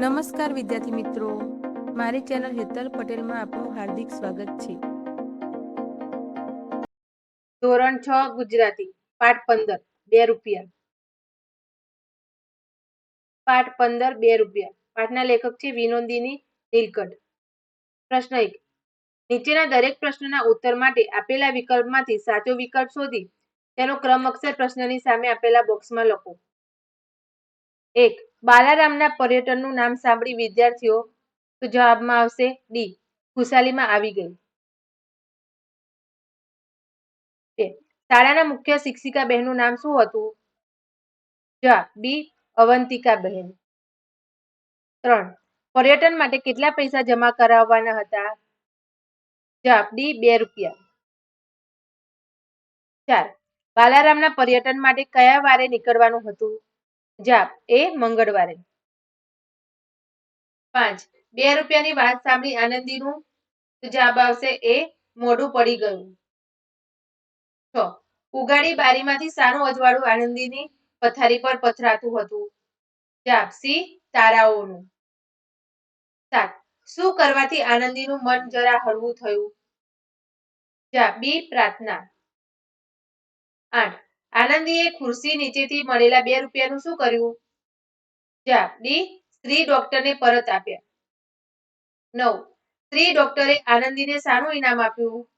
નમસ્કાર વિદ્યાર્થી મિત્રો. મારી ચેનલ હેતલ પટેલમાં આપનું હાર્દિક સ્વાગત છે. ધોરણ છ, ગુજરાતી. પાઠ પંદર, બે રૂપિયા. પાઠ પંદર, બે રૂપિયા. પાઠના લેખક છે વિનોદિની નીલકંઠ. પ્રશ્ન એક. નીચેના દરેક પ્રશ્નના ઉત્તર માટે આપેલા વિકલ્પમાંથી સાચો વિકલ્પ શોધી તેનો ક્રમ અક્ષર પ્રશ્નની સામે આપેલા બોક્સમાં લખો. એક. બાલારામના પર્યટનનું નામ સાંભળી વિદ્યાર્થીઓ તો જવાબમાં આવશે ડી. ખુશાલીમાં આવી ગઈ. શાળાના મુખ્ય શિક્ષિકા બહેનનું નામ શું હતું? જવાબ બી. અવંતિકા બહેન ત્રણ. પર્યટન માટે કેટલા પૈસા જમા કરાવવાના હતા? જવાબ ડી. બે રૂપિયા. ચાર. બાલારામના પર્યટન માટે કયા વારે નીકળવાનું હતું? જવાબ એ મંગળવારે. પાંચ, બે રૂપિયાની વાત સાંભળી આનંદીનું જાપ આવશે, એ મોઢું પડી ગયું. છ, ઉગાડી બારીમાંથી સાનું અજવાળું આનંદીની પથારી પર પથરાતું હતું. જાપ, સી, તારાઓનું. સાત, શું કરવાથી આનંદીનું મન જરા હળવું થયું? જાપ, બી, પ્રાર્થના. આઠ આનંદીએ ખુરશી નીચેથી મળેલા બે રૂપિયાનું શું કર્યું? જા ડી, સ્ત્રી ડોક્ટરને પરત આપ્યા. નવ, સ્ત્રી ડોક્ટરે આનંદીને શાનું ઇનામ આપ્યું?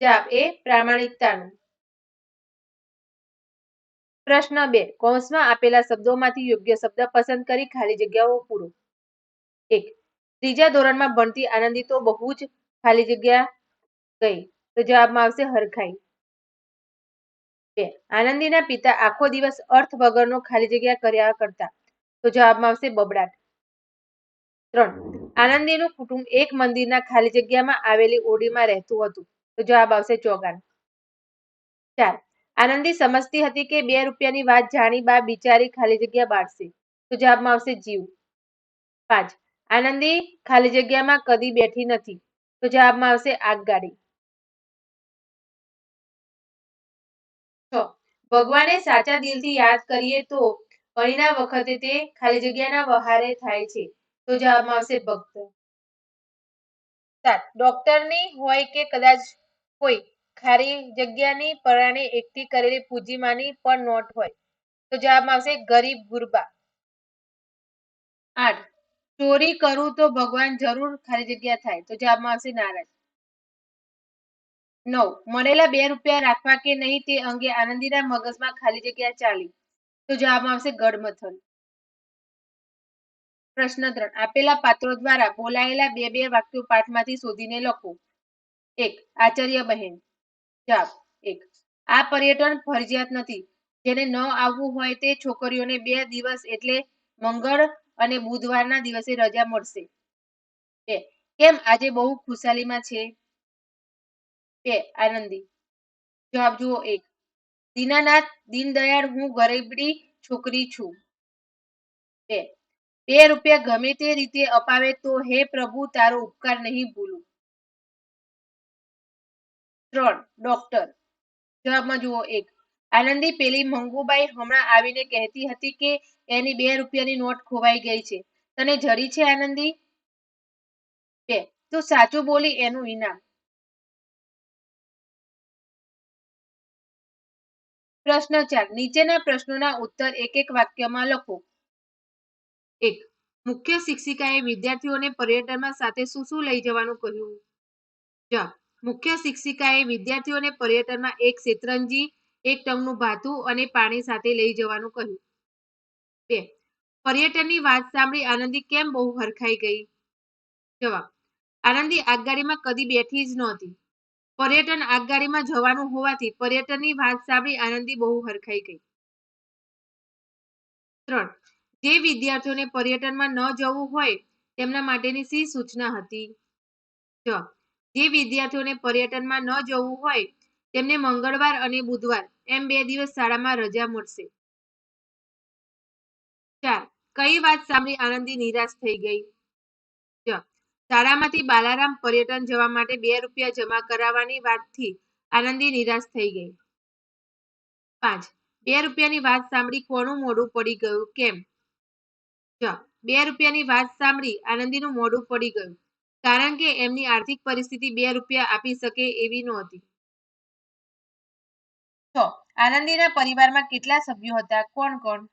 જવાબ, એ પ્રામાણિકતાનું. પ્રશ્ન બે, કૌંસમાં આપેલા શબ્દોમાંથી યોગ્ય શબ્દ પસંદ કરી ખાલી જગ્યાઓ પૂરો. એક, ત્રીજા ધોરણમાં ભણતી આનંદી તો બહુ જ ખાલી જગ્યા ગઈ. તો જવાબમાં આવશે હરખાઈ. આનંદીના પિતા આખો દિવસ અર્થ વગરનો ખાલી જગ્યા કર્યા કરતા. તો જવાબમાં આવશે બબડાટ. ત્રણ, આનંદીનું કુટુંબ એક મંદિરના ખાલી જગ્યામાં આવેલી ઓડીમાં રહેતું હતું. તો જવાબ આવશે ચોગાન. ચાર, આનંદી સમજતી હતી કે બે રૂપિયાની વાત જાણી બા બિચારી ખાલી જગ્યા બાળશે. તો જવાબમાં આવશે જીવ. પાંચ, આનંદી ખાલી જગ્યામાં કદી બેઠી નથી. તો જવાબમાં આવશે આગગાડી. ભગવાને સાચા દિલથી યાદ કરીએ તો ઘણીના વખતે તે ખાલી જગ્યાના વહારે થાય છે. તો જવાબમાં આવશે ભક્ત. સાત ડોક્ટરની હોય કે કદાચ કોઈ ખારી જગ્યાની પરાણે એકઠી કરેલી પૂંજીમાની પણ નોટ હોય. તો જવાબમાં આવશે ગરીબ ગુરબા. આઠ ચોરી કરું તો ભગવાન જરૂર ખાલી જગ્યા થાય. તો જવાબમાં આવશે નારાજ નવ. મળેલા બે રૂપિયા રાખવા કે નહીં તે અંગે આનંદીના મગજમાં ખાલી જગ્યા ચાલી. તો જવાબમાં આવશે ગડમથલ પ્રશ્ન ત્રણ આપેલા પાત્રો દ્વારા બોલાયેલા બે બે વાક્યો પાઠમાંથી શોધીને લખો. એક. આચાર્ય બહેન. જવાબ. એક. આ પર્યટન ફરજિયાત નથી. જેને ન આવવું હોય તે છોકરીઓને બે દિવસ એટલે મંગળ અને બુધવારના દિવસે રજા મળશે. બે. કેમ આજે બહુ ખુશાલીમાં છે? બે આનંદી. જવાબ જુઓ એક. દીનાનાથ દીનદયાળ હું ગરીબડી છોકરી છું. બે. બે રૂપિયા ગમે તે રીતે અપાવે તો હે પ્રભુ તારો ઉપકાર નહીં ભૂલું. ત્રણ. ડોક્ટર. જવાબમાં જુઓ એક. આનંદી પેલી મંગુબાઈ હમણાં આવીને કહેતી હતી કે એની બે રૂપિયાની નોટ ખોવાઈ ગઈ છે. તને જડી છે આનંદી? બે. તું સાચું બોલી એનું ઇનામ. પ્રશ્ન ચાર. નીચેના પ્રશ્નોના ઉત્તર એક એક વાક્યમાં લખો. એક. મુખ્ય શિક્ષિકાએ વિદ્યાર્થીઓને પર્યટનમાં સાથે શું શું લઈ જવાનું કહ્યું? જવાબ મુખ્ય શિક્ષિકાએ વિદ્યાર્થીઓને પર્યટનમાં એક શેતરંજી, એક ટંગનું ભાથું અને પાણી સાથે લઈ જવાનું કહ્યું. બે. પર્યટનની વાત સાંભળી આનંદી કેમ બહુ હરખાઈ ગઈ? જવાબ. આનંદી આગગાડીમાં કદી બેઠી જ નહોતી. પર્યટન આગગાડીમાં જવાનું હોવાથી પર્યટનની વાત સાંભળી આનંદી બહુ હરખાઈ ગઈ. ત્રણ, જે વિદ્યાર્થીઓને પર્યટનમાં ન જવું હોય તેમના માટેની સી સૂચના હતી? જે વિદ્યાર્થીઓને પર્યટનમાં ન જવું હોય તેમને મંગળવાર અને બુધવાર એમ બે દિવસ શાળામાં રજા મળશે. ચાર, કઈ વાત સાંભળી આનંદી નિરાશ થઈ ગઈ? શાળામાંથી બાલારામ પર્યટન જવા માટે બે રૂપિયા જમા કરાવવાની વાતથી આનંદી નિરાશ થઈ ગઈ. પાંચ, બે રૂપિયાની વાત સાંભળી કોનું મોઢું પડી ગયું? કેમ? બે રૂપિયાની વાત સાંભળી આનંદીનું મોઢું પડી ગયું. કારણ કે એમની આર્થિક પરિસ્થિતિ બે રૂપિયા આપી શકે એવી નહોતી. છ, આનંદીના પરિવારમાં કેટલા સભ્યો હતા? કોણ કોણ?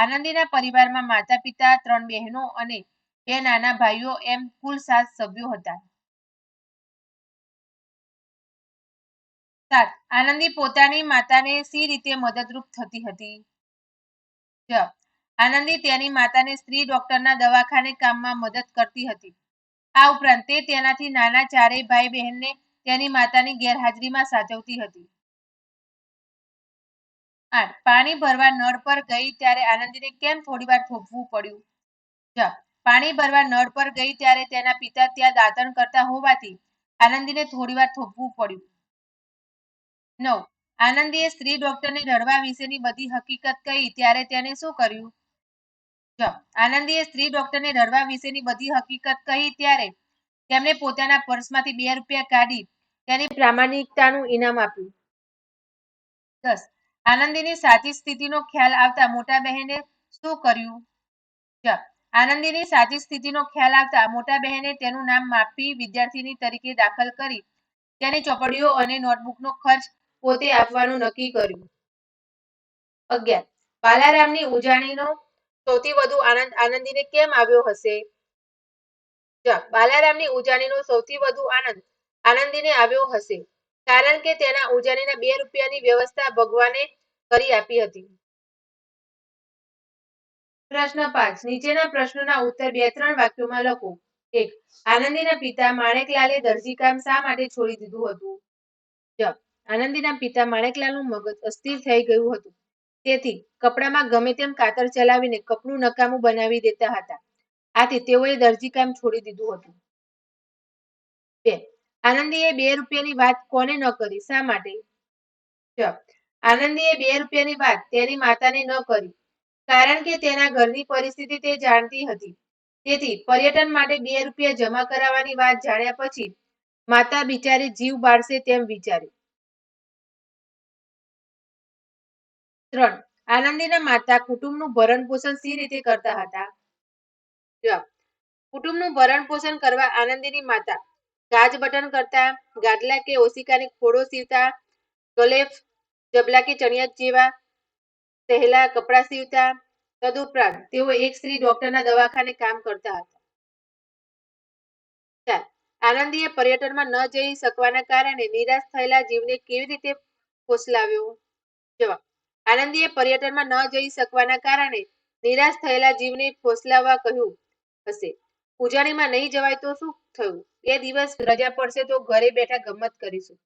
આનંદીના પરિવારમાં માતા પિતા ત્રણ બહેનો અને બે નાના ભાઈઓ એમ કુલ સાત સભ્યો હતા. સાત. આનંદી પોતાની માતાને સી રીતે મદદરૂપ થતી હતી? આનંદી તેની માતાને સ્ત્રી ડોક્ટરના દવાખાને કામમાં મદદ કરતી હતી. આ ઉપરાંત તે તેનાથી નાના ચારેય ભાઈ બહેનને તેની માતાની ગેરહાજરીમાં સાચવતી હતી. આઠ. પાણી ભરવા નળ પર ગઈ ત્યારે આનંદીને કેમ થોડીવાર થોભવું પડ્યું? ચ પાણી ભરવા નળ પર ગઈ ત્યારે તેના પિતા ત્યાં દાતણ કરતા હોવાથી આનંદીને થોડીવાર થોભવું પડ્યું. નવ. આનંદીએ સ્ત્રી ડોક્ટરને રડવા વિશેની બધી હકીકત કહી ત્યારે તેને શું કર્યું? આનંદીએ સ્ત્રી ડોક્ટરને રડવા વિશેની બધી હકીકત કહી ત્યારે તેમણે પોતાના પર્સમાંથી બે રૂપિયા કાઢી તેની પ્રામાણિકતાનું ઇનામ આપ્યું. દસ. આનંદીની સાચી સ્થિતિનો ખ્યાલ આવતા મોટા બહેને શું કર્યું? આનંદીની સાચી સ્થિતિનો ખ્યાલ આવતા મોટા બહેને તેનું નામ માપી વિદ્યાર્થીની તરીકે દાખલ કરી તેની ચોપડીઓ અને નોટબુકનો ખર્ચ પોતે આપવાનું નક્કી કર્યું. અગિયાર. બાલારામની ઉજાણીનો સૌથી વધુ આનંદ આનંદીને કેમ આવ્યો હશે? બાલારામની ઉજાણીનો સૌથી વધુ આનંદ આનંદીને આવ્યો હશે કારણ કે તેના ઉજાણીના બે રૂપિયાની વ્યવસ્થા ભગવાને કરી આપી હતી. પ્રશ્ન પાંચ. નીચેના પ્રશ્નોના ઉત્તર બે ત્રણ વાક્યોમાં લખો. એક, આનંદીના પિતા માણેકલાલે દરજીકામ શા માટે છોડી દીધું હતું? આનંદીના પિતા માણેકલાલનું મગજ અસ્થિર થઈ ગયું હતું. તેથી, કપડામાં ગમે તેમ કાતર ચલાવીને કપડું નકામું બનાવી દેતા હતા. આથી તેઓએ દરજીકામ છોડી દીધું હતું. બે, આનંદીએ બે રૂપિયાની વાત કોને ન કરી? શા માટે? આનંદીએ બે રૂપિયાની વાત તેની માતાને ન કરી. કારણ કે તેના ઘરની પરિસ્થિતિ તે જાણતી હતી. તેથી પર્યટન માટે બે રૂપિયા જમા કરાવવાની વાત જાણ્યા પછી માતા બિચારી જીવ બાળશે તેમ વિચાર્યું ત્રણ. આનંદીના માતા કુટુંબનું ભરણ પોષણ સી રીતે કરતા હતા? કુટુંબનું ભરણ પોષણ કરવા આનંદીની માતા ગાજ બટન કરતા, ગાદલા કે ઓશિકાની ખોડો સીવતા ગલેફ જબલા કે ચણિયા જેવા સહેલા કપડાં સીવતા, તદુપરાંત તેઓ એક સ્ત્રી ડોક્ટરના દવાખાને કામ કરતા હતા. આનંદીએ પર્યટનમાં ન જઈ શકવાના કારણે નિરાશ થયેલા જીવને કેવી રીતે ફોસલાવ્યો જવાબ, આનંદીએ પર્યટનમાં ન જઈ શકવાના કારણે નિરાશ થયેલા જીવને ફોસલાવવા કહ્યું હશે. ઉજાણીમાં નહીં જવાય તો શું થયું? બે દિવસ રજા પડશે તો ઘરે બેઠા ગમત કરીશું.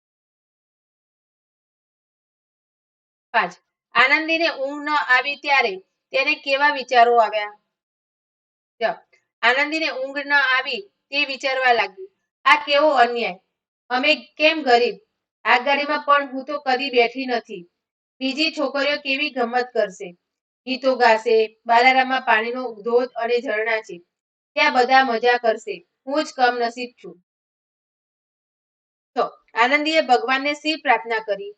પાંચ આનંદીને ઊંઘ ન આવી ત્યારે તેને કેવા વિચારો આવ્યા? આનંદીને ઊંઘ ન આવી તે વિચારવા લાગી આ કેવો અન્યાય? અમે કેમ ગરીબ? આ ગાડીમાં પણ હું તો કદી બેઠી નથી. બીજી છોકરીઓ કેવી ગમત કરશે? ગીતો ગાશે, બાલારામમાં પાણીનો ધોધ અને ઝરણા છે. ત્યાં બધા મજા કરશે. હું જ કમનસીબ છું. તો આનંદીએ ભગવાનને શી પ્રાર્થના કરી?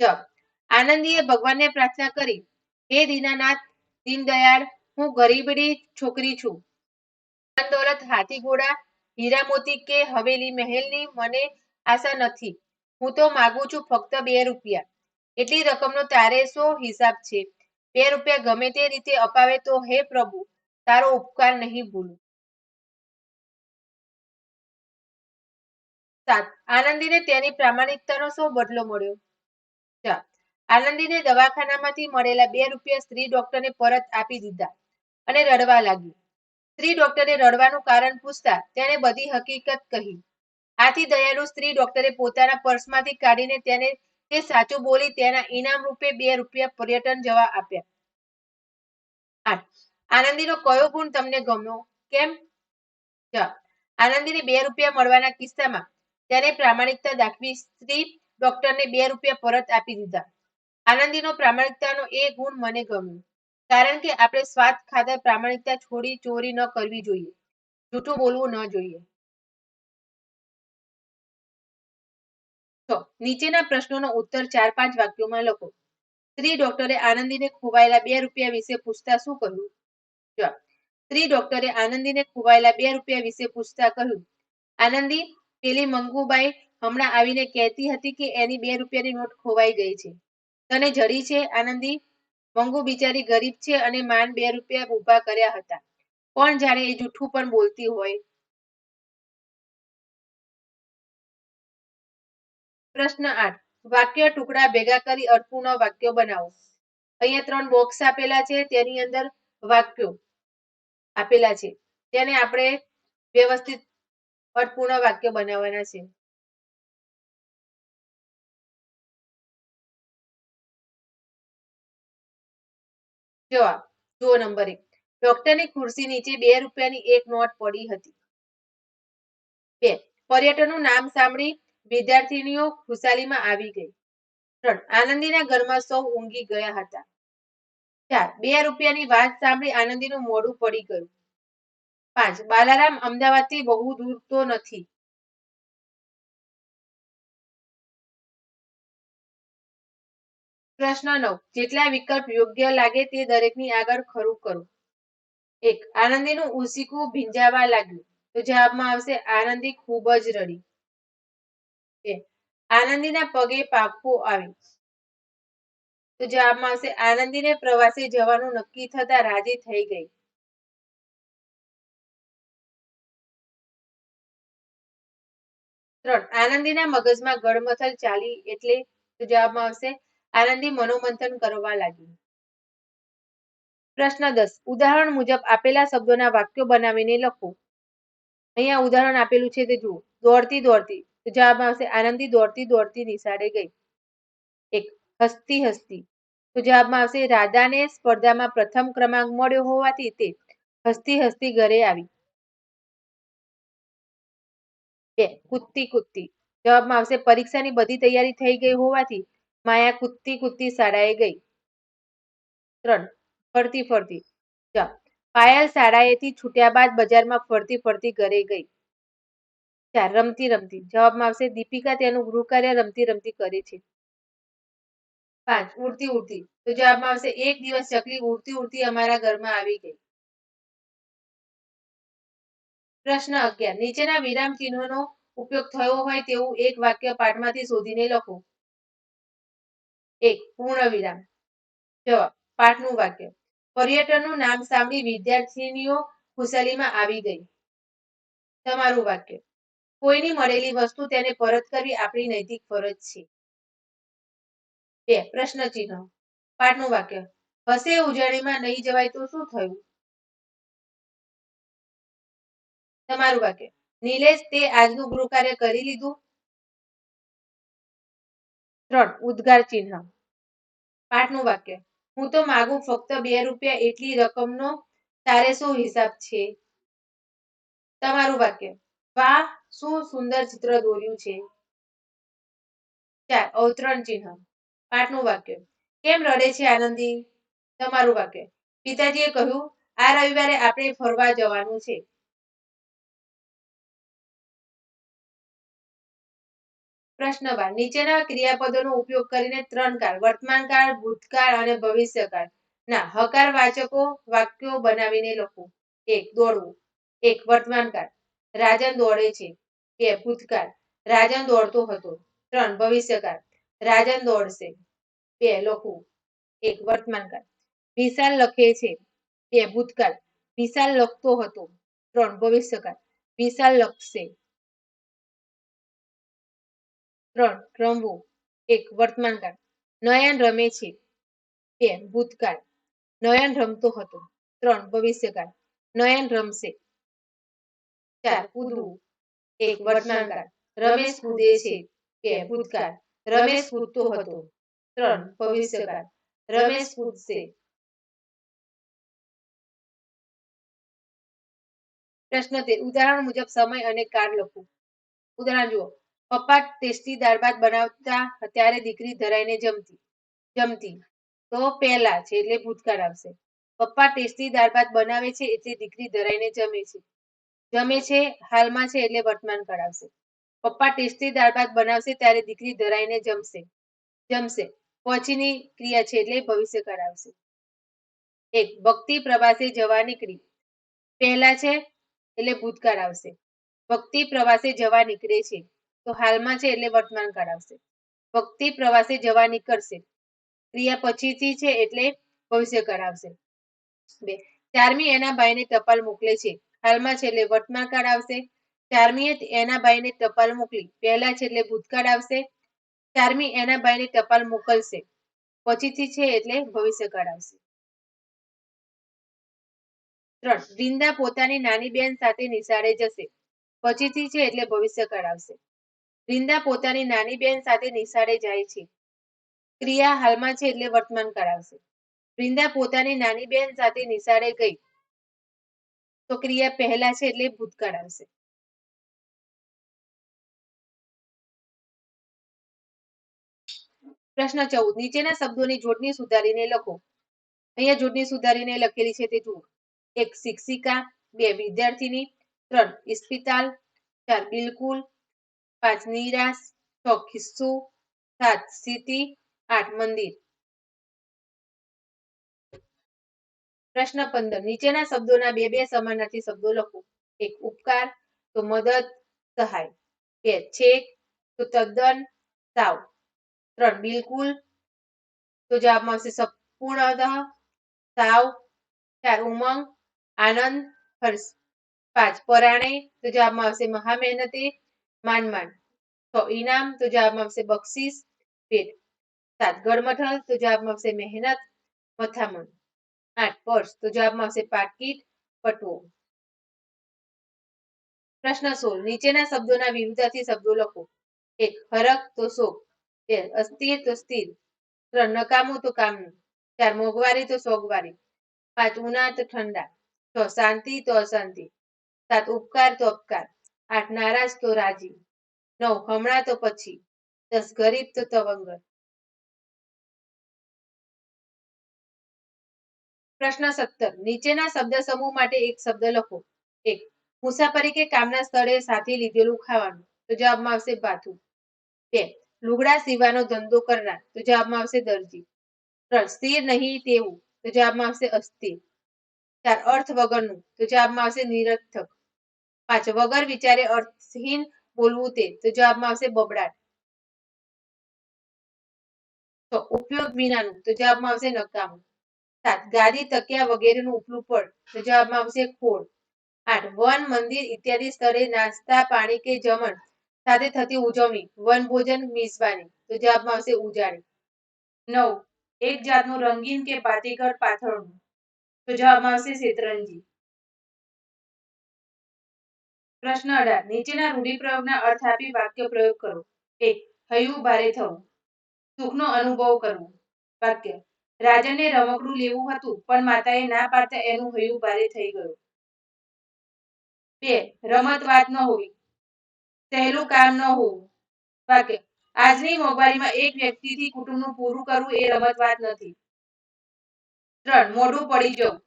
જવાબ આનંદીએ ભગવાનને પ્રાર્થના કરી, હે દીનાનાથ, દીનદયાળ, હું ગરીબડી છોકરી છું. દોલત હાથી ઘોડા હીરા મોતી કે હવેલી મહેલની મને આશા નથી. હું તો માગું છું ફક્ત બે રૂપિયા. એટલી રકમનો તારે શો હિસાબ છે? બે રૂપિયા ગમે તે રીતે અપાવે તો હે પ્રભુ, તારો ઉપકાર નહીં ભૂલું. સાત. આનંદીને તેની પ્રામાણિકતાનો શો બદલો મળ્યો? ચાર. આનંદીને દવાખાનામાંથી મળેલા બે રૂપિયા સ્ત્રી ડોક્ટરને પરત આપી દીધા અને રડવા લાગી સ્ત્રી ડોક્ટરે રડવાનું કારણ પૂછતા તેણે બધી હકીકત કહી. આથી દયાળુ સ્ત્રી ડોક્ટરે પોતાના પર્સમાંથી કાઢીને તેને તે સાચું બોલી તેના ઇનામ રૂપે બે રૂપિયા પર્યટન જવા આપ્યા. આઠ. આનંદીનો કયો ગુણ તમને ગમ્યો? કેમ? આનંદીને બે રૂપિયા મળવાના કિસ્સામાં તેને પ્રામાણિકતા દાખવી સ્ત્રી ડોક્ટરને બે રૂપિયા પરત આપી દીધા. આનંદીનો પ્રામાણિકતાનો એ ગુણ મને ગમ્યો. કારણ કે આપણે સ્વાદ ખાતર પ્રામાણિકતા છોડી ચોરી ન કરવી જોઈએ. જૂઠું બોલવું ન જોઈએ. નીચેના પ્રશ્નોનો ઉત્તર ચાર પાંચ વાક્યોમાં લખો. સ્ત્રી ડોક્ટરે આનંદીને ખોવાયેલા બે રૂપિયા વિશે પૂછતા શું કહ્યું? જવાબ. સ્ત્રી ડોક્ટરે આનંદીને ખોવાયેલા બે રૂપિયા વિશે પૂછતા કહ્યું. આનંદી, પેલી મંગુબાઈ હમણાં આવીને કહેતી હતી કે એની બે રૂપિયાની નોટ ખોવાઈ ગઈ છે. તને જડી છે, આનંદી? મંગુ બિચારી ગરીબ છે અને માંડ બે રૂપિયા ઊભા કર્યા હતા. કોણ જાણે એ જૂઠું પણ બોલતી હોય? પ્રશ્ન આઠ. વાક્ય ટુકડા ભેગા કરી અર્થપૂર્ણ વાક્યો બનાવો. અહીંયા ત્રણ બોક્સ આપેલા છે, તેની અંદર વાક્યો આપેલા છે. તેને આપણે વ્યવસ્થિત અર્થપૂર્ણ વાક્ય બનાવવાના છે. જવાબ, જુઓ નંબર એક. ડોક્ટરની ખુરશી નીચે બે રૂપિયાની એક નોટ પડી હતી. બે. પર્યટનનું નામ સાંભળી વિદ્યાર્થીનીઓ ખુશાલીમાં આવી ગઈ. ત્રણ. આનંદીના ઘરમાં સૌ ઊંઘી ગયા હતા. ચાર. બે રૂપિયાની વાત સાંભળી આનંદીનું મોઢું પડી ગયું. પાંચ. બાલારામ અમદાવાદથી બહુ દૂર તો નથી. પ્રશ્ન નવ. જેટલા વિકલ્પ યોગ્ય લાગે તે દરેકની આગળ ખરું કરો. એક, આનંદીનું ઉસીકું ભીંજાવા લાગ્યું. તો જવાબમાં આવશે, આનંદી ખૂબ જ રડી. આનંદીના પગે પાપો આવી તો જવાબમાં આવશે, આનંદીને પ્રવાસે જવાનું નક્કી થતા રાજી થઈ ગઈ. ત્રણ, આનંદીના મગજમાં ગળમથલ ચાલી એટલે તો જવાબમાં આવશે આનંદી મનોમંથન કરવા લાગી. પ્રશ્ન દસ. ઉદાહરણ મુજબ આપેલા શબ્દોના વાક્યો બનાવીને લખો. અહીંયા ઉદાહરણ આપેલું છે તે જુઓ. દોડતી દોડતી. તો જવાબમાં આવશે આનંદી દોડતી દોડતી નિશાળે ગઈ. એક. હસતી હસતી. તો જવાબમાં આવશે રાધાને સ્પર્ધામાં પ્રથમ ક્રમાંક મળ્યો હોવાથી તે હસતી હસતી ઘરે આવી. બે. કૂદતી કૂદતી. જવાબમાં આવશે પરીક્ષાની બધી તૈયારી થઈ ગઈ હોવાથી માયા કૂદતી કૂદતી શાળાએ ગઈ. ત્રણ, ફરતી ફરતી. ચાર પાયલ શાળાએથી છૂટ્યા બાદ બજારમાં ફરતી ફરતી ઘરે ગઈ. ચાર, રમતી રમતી. જવાબમાં આવશે દીપિકા તેનું ગૃહ કાર્ય રમતી રમતી કરે છે. પાંચ, ઉડતી ઉડતી. તો જવાબમાં આવશે એક દિવસ ચકલી ઉડતી ઉડતી અમારા ઘરમાં આવી ગઈ. પ્રશ્ન અગિયાર. નીચેના વિરામ ચિહ્નોનો ઉપયોગ થયો હોય તેવું એક વાક્ય પાઠમાંથી શોધીને લખો. એક પૂર્ણ વિરામ જવાબ, પાઠનું વાક્ય. પર્યટનનું નામ સાંભળી વિદ્યાર્થીનીઓ ખુશાલીમાં આવી ગઈ. તમારું વાક્ય. કોઈની મળેલી વસ્તુ તેને પરત કરવી આપણી નૈતિક ફરજ છે. બે પ્રશ્ન ચિહ્ન પાઠનું વાક્ય. હસે ઉજાણીમાં નહીં જવાય તો શું થયું? તમારું વાક્ય. નિલેશ, તે આજનું ગૃહ કાર્ય કરી લીધું? ત્રણ, ઉદ્ગાર ચિહ્ન. પાઠનું વાક્ય. હું તો માગું ફક્ત બે રૂપિયા એટલી રકમનો તારે શું હિસાબ છે. તમારું વાક્ય. વાહ, શું સુંદર ચિત્ર દોર્યું છે. ચાર, અવતરણ ચિહ્ન. પાઠનું વાક્ય. કેમ રડે છે આનંદી? તમારું વાક્ય. પિતાજીએ કહ્યું, આ રવિવારે આપણે ફરવા જવાનું છે. પ્રશ્ન નીચેના ક્રિયાપદોનો ઉપયોગ કરીને ત્રણ કાળ વર્તમાન કાળ ભૂતકાળ અને ભવિષ્યકાળ. ના, હકાર વાચકો, વાક્યો બનાવીને લખો. એક, દોડવું. એક વર્તમાન કાળ રાજન દોડે છે. બે, ભૂતકાળ. રાજન દોડતો હતો. ત્રણ, ભવિષ્યકાળ. રાજન દોડશે. બે, લખવું. એક વર્તમાન કાળ વિશાલ લખે છે. બે, ભૂતકાળ. વિશાલ લખતો હતો. ત્રણ, ભવિષ્યકાળ. વિશાલ લખશે. ત્રણ, રમવું. એક, વર્તમાનકાળ. નયન રમે છે. બે, ભૂતકાળ. નયન રમતો હતો. ત્રણ, ભવિષ્યકાળ. નયન રમશે. ચાર, કૂદવું. એક, વર્તમાનકાળ. રમેશ કૂદે છે. બે, ભૂતકાળ. રમેશ કૂદતો હતો. ત્રણ, ભવિષ્યકાળ. રમેશ કૂદશે. પ્રશ્ન તે. ઉદાહરણ મુજબ સમય અને કાળ લખો. ઉદાહરણ જુઓ. પપ્પા ટેસ્ટી દાળ ભાત બનાવતા ત્યારે દીકરી ધરાઈને જમતી જમતી. તો પહેલા છે એટલે ભૂતકાળ આવશે. પપ્પા ટેસ્ટી દાળ ભાત બનાવે છે એટલે દીકરી ધરાઈને જમે છે. જમે છે, હાલમાં છે એટલે વર્તમાન કાળ આવશે. પપ્પા ટેસ્ટી દાળ ભાત બનાવશે ત્યારે દીકરી ધરાઈને જમશે જમશે. પહોંચીની ક્રિયા છે એટલે ભવિષ્યકાળ આવશે. એક, ભક્તિ પ્રવાસે જવા નીકળી. પહેલા છે એટલે ભૂતકાળ આવશે. ભક્તિ પ્રવાસે જવા નીકળે છે. તો હાલમાં છે એટલે વર્તમાન કાળ આવશે. ભક્તિ પ્રવાસે જવા નીકળશે. ક્રિયા પછીથી છે એટલે ભવિષ્યકાળ આવશે. બે, ચારમી એના ભાઈને ટપાલ મોકલે છે. હાલમાં છે એટલે વર્તમાન કાળ આવશે. ચારમીએ એના ભાઈને ટપાલ મોકલી. પહેલા છે એટલે ભૂતકાળ આવશે. ચારમી એના ભાઈને ટપાલ મોકલશે. પછીથી છે એટલે ભવિષ્યકાળ આવશે. ત્રણ, વૃંદા પોતાની નાની બેન સાથે નિશાળે જશે. પછીથી છે એટલે ભવિષ્યકાળ આવશે. વૃંદા પોતાની નાની બહેન સાથે નિશાળે જાય છે. ક્રિયા હાલમાં છે એટલે વર્તમાન કરાવશે. વૃંદા પોતાની નાની બહેન સાથે નિશાળે ગઈ. તો ક્રિયા પહેલા છે એટલે ભૂતકાળ આવશે. પ્રશ્ન ચૌદ. નીચેના શબ્દોની જોડણી સુધારીને લખો. અહીંયા જોડણી સુધારીને લખેલી છે તે જુઓ. એક શિક્ષિકા, બે વિદ્યાર્થીની, ત્રણ ઇસ્પિતાલ, ચાર બિલકુલ પાંચ નિરાશ છ સાત સ્થિતિ આઠ મંદિર પ્રશ્ન પંદર. નીચેના શબ્દોના બે બે સમાનાર્થી શબ્દો લખો. એક, ઉપકાર, તો મદદ, સહાય. બે, છેક, તો તદ્દન, સાવ. ત્રણ, બિલકુલ, તો જવાબમાં આવશે સંપૂર્ણતઃ સાવ. ચાર, ઉમંગ, આનંદ, હર્ષ. પાંચ, પરાણે, તો જવાબમાં આવશે મહા મહેનતે માંડ માંડ છ ઇનામ તો જવાબમાં આવશે બક્ષીસ ભેટ સાત ગડમથલ તો જવાબમાં આવશે મહેનત, મથામણ. આઠ, પર્સ, તો જવાબમાં આવશે પાટકીટ પટવો પ્રશ્ન સોળ, નીચેના શબ્દોના વિરુદ્ધાર્થી શબ્દો લખો. એક હરક તો શોક. બે, અસ્થિર, તો સ્થિર. ત્રણ, નકામું, તો કામનું. ચાર, મોંઘવારી, તો સોગવારી. પાંચ ઉના તો ઠંડા. છ, શાંતિ, તો અશાંતિ. સાત, ઉપકાર, તો અપકાર. આઠ નારાજ તો રાજી. નવ, હમણાં તો પછી. દસ, ગરીબ તો તવંગર. પ્રશ્ન સત્તર. નીચેના શબ્દ સમૂહ માટે એક શબ્દ લખો. એક. મુસાફરી કે કામના સ્થળે સાથે લીધેલું ખાવાનું. તો જવાબમાં આવશે ભાથું બે. લુગડા સીવાનો ધંધો કરનાર. તો જવાબમાં આવશે દરજી. ત્રણ. સ્થિર નહીં તેવું. તો જવાબમાં આવશે અસ્થિર. ચાર. અર્થ વગરનું. તો જવાબમાં આવશે નિરર્થક. પાંચ વગર વિચારે અર્થહીન બોલવું તે. તો જવાબમાં આવશે બબડાટ. તો ઉપયોગ વિનાનું તો જવાબમાં આવશે નકામું. સાત. ગાદી તકિયા વગેરેનું ઉપલું પડ. તો જવાબમાં આવશે ખોળ. આઠ. વન મંદિર ઇત્યાદિ સ્થળે નાસ્તા, પાણી કે જમણ સાથે થતી ઉજવણી. વન ભોજન મિસબાની તો જવાબમાં આવશે ઉજાણી નવ. એક જાતનું રંગીન કે પાટીગઢ પાથરણું. તો જવાબમાં આવશે શેતરંજી. પ્રશ્ન અઢાર. નીચેના રૂઢિપ્રયોગના અર્થ આપી વાક્ય પ્રયોગ કરો. એક હયું ભારે થવું. સુખનો અનુભવ કરવો. વાક્ય. રાજાને રમકડું લેવું હતું, પણ માતાએ ના પાડતા એનું હયું ભારે થઈ ગયું. બે. રમત વાત ન હોવી. સહેલું કામ ન હોવું. વાક્ય. આજની મોંઘવારીમાં એક વ્યક્તિથી કુટુંબનું પૂરું કરવું એ રમત વાત નથી. ત્રણ. મોઢું પડી જવું.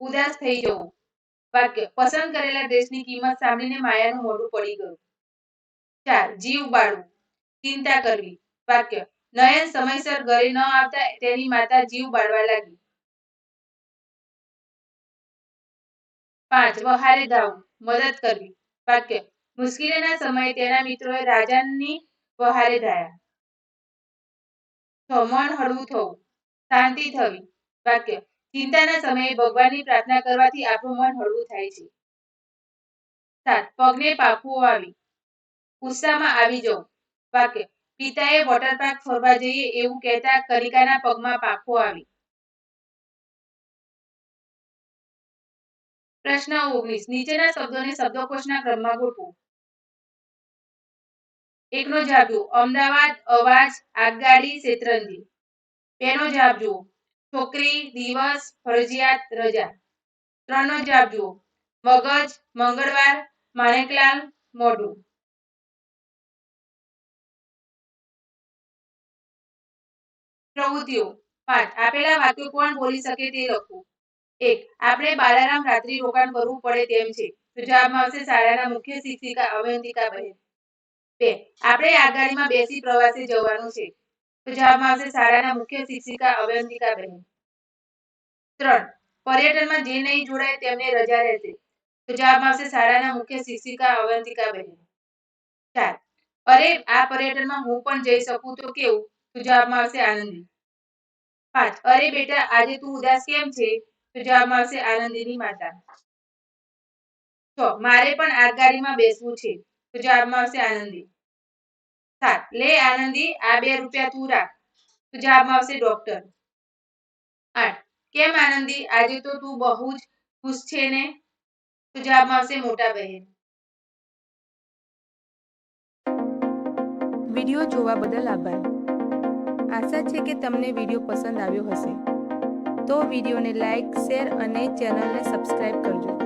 ઉદાસ થઈ જવું. વાક્ય, પસંદ કરેલા ડ્રેસની કિંમત સાંભળીને માયાનું મોઢું પડી ગયું. ચાર, જીવ બાળવું. ચિંતા કરવી. વાક્ય, નયન સમયસર ઘરે ન આવતા તેની માતા જીવ બાળવા લાગી. પાંચ, વહારે ધાવવું મદદ કરવી. વાક્ય, મુશ્કેલીના સમયે તેના મિત્રોએ રાજાની વહારે ધાયા છ, મન હળવું થવું. શાંતિ થવી. વાક્ય ચિંતાના સમયે ભગવાનની પ્રાર્થના કરવાથી આપણું મન હળવું થાય છે. સાત, પગને પાપુઓ આવી. ગુસ્સામાં આવી જાઉં વાક્ય, પિતાએ વોટર પાર્ક ફરવા જઈએ એવું કહેતા કનિકાના પગમાં પાખો આવી. પ્રશ્ન ઓગણીસ, નીચેના શબ્દોને શબ્દકોશના ક્રમમાં ગોઠવો. એકનો જવાબ જુઓ. અમદાવાદ, અવાજ, આગગાડી, શેતરંજી. બેનો જવાબ જુઓ. છોકરી, દિવસ, ફરજિયાત રજા. ત્રણનો જ આપજો મગજ, મંગળવાર, માણેકલાલ, મોઢું. પ્રવૃત્તિઓ. પાંચ આપેલા વાક્યો કોણ બોલી શકે તે લખવું. એક. આપણે બાલારામ રાત્રિ રોકાણ કરવું પડે તેમ છે. તો જવાબમાં આવશે શાળાના મુખ્ય શિક્ષિકા અવંતિકા બહેન. બે. આપણે આગાડીમાં બેસી પ્રવાસે જવાનું છે. જવાબમાં આવશે શાળાના મુખ્ય શિક્ષિકા અવંતિકા બહેન ત્રણ, પર્યટનમાં જે નહીં જોડાય તેમને રજા રહેશે. તો જવાબમાં આવશે શાળાના મુખ્ય શિક્ષિકા અવંતિકા બહેન ચાર, અરે આ પર્યટનમાં હું પણ જઈ શકું તો કેવું? તો જવાબમાં આવશે આનંદી. પાંચ, અરે બેટા, આજે તું ઉદાસ કેમ છે? તો જવાબમાં આવશે આનંદીની માતા. છ, મારે પણ આગગાડીમાં બેસવું છે. તો જવાબમાં આવશે આનંદી. સાત લે આનંદી, આ બે રૂપિયા તું રાખ. તો જવાબમાં આવશે ડોક્ટર આઠ. કેમ આનંદી? આજે તો તું બહુ જ ખુશ છે ને? તો જવાબમાં આવશે મોટા બહેન. વીડિયો જોવા બદલ આભાર. આશા છે કે તમને વીડિયો પસંદ આવ્યો હશે. તો વિડીયોને લાઈક, શેર અને ચેનલને સબસ્ક્રાઈબ કરજો.